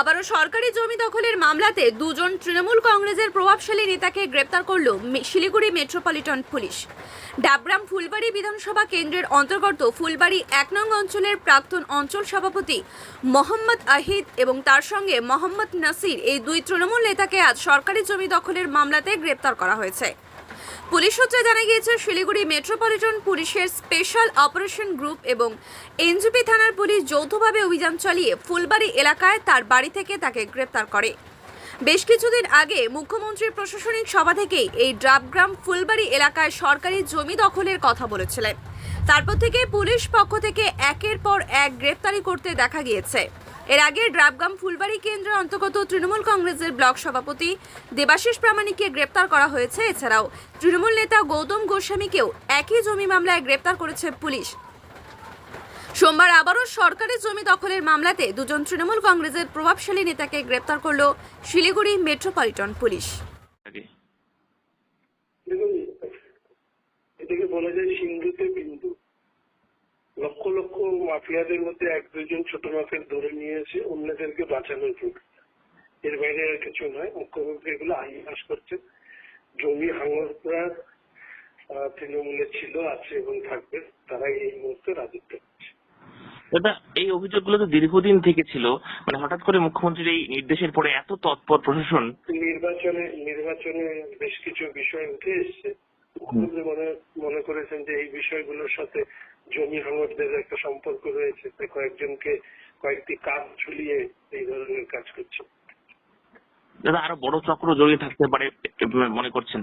আবারও সরকারি জমি দখলের মামলাতে দুজন তৃণমূল কংগ্রেসের প্রভাবশালী নেতাকে গ্রেপ্তার করল শিলিগুড়ি মেট্রোপলিটন পুলিশ। ডাবগ্রাম ফুলবাড়ি বিধানসভা কেন্দ্রের অন্তর্গত ফুলবাড়ি এক নং অঞ্চলের প্রাক্তন অঞ্চল সভাপতি মোহাম্মদ আহিদ এবং তার সঙ্গে মোহাম্মদ নাসির এই দুই তৃণমূল নেতাকে আজ সরকারি জমি দখলের মামলাতে গ্রেপ্তার করা হয়েছে। পুলিশ সূত্রে জানা গিয়েছে, শিলিগুড়ি মেট্রোপলিটন পুলিশের স্পেশাল অপারেশন গ্রুপ এবং এনজিপি থানার পুলিশ যৌথভাবে অভিযান চালিয়ে ফুলবাড়ি এলাকায় তার বাড়ি থেকে তাকে গ্রেপ্তার করে। বেশ কিছুদিন আগে মুখ্যমন্ত্রীর প্রশাসনিক সভা থেকেই এই ড্রাবগ্রাম ফুলবাড়ি এলাকায় সরকারি জমি দখলের কথা বলেছিলেন। তারপর থেকে পুলিশ পক্ষ থেকে একের পর এক গ্রেপ্তারি করতে দেখা গিয়েছে। এর আগে ড্রাবগ্রাম ফুলবাড়ি কেন্দ্রের অন্তর্গত তৃণমূল কংগ্রেসের ব্লক সভাপতি দেবাশিস প্রামাণিককে গ্রেপ্তার করা হয়েছে। এছাড়াও তৃণমূল নেতা গৌতম গোস্বামীকেও একই জমি মামলায় গ্রেপ্তার করেছে পুলিশ। সোমবার আবারও সরকারি জমি দখলের মামলাতে দুজন তৃণমূল কংগ্রেসের প্রভাবশালী নেতাকে গ্রেপ্তার করল শিলিগুড়ি মেট্রোপলিটন পুলিশ। লক্ষ মাফিয়াদের মধ্যে এক দুজন ছোট মাফিয়া ধরে নিয়ে এসে অন্যদেরকে বাঁচানোর প্রক্রিয়া এর বাইরে আর কিছু নয় মুখ্যমন্ত্রী এগুলো আইয়াস করছেন। জমি হাঙর আহ, তৃণমূলে ছিল আছে এবং থাকবে। তারা এই মুহূর্তে রাজত্ব করছে। দাদা এই অভিযোগগুলো তো দীর্ঘদিন থেকে ছিল। মানে হঠাৎ করে মুখ্যমন্ত্রীর এই নির্দেশের পরে এত তৎপর প্রশাসন? নির্বাচনে নির্বাচনে বেশ কিছু বিষয় উঠে এসছে। মুখ্যমন্ত্রী মনে মনে করেছেন যে এই বিষয়গুলোর সাথে জমি হাঙরদের একটা সম্পর্ক রয়েছে তাই কয়েকজনকে কয়েকটি কাজ ঝুলিয়ে এই ধরনের কাজ করছে। দাদা, আরও বড় চক্র জড়িয়ে থাকতে পারে মনে করছেন?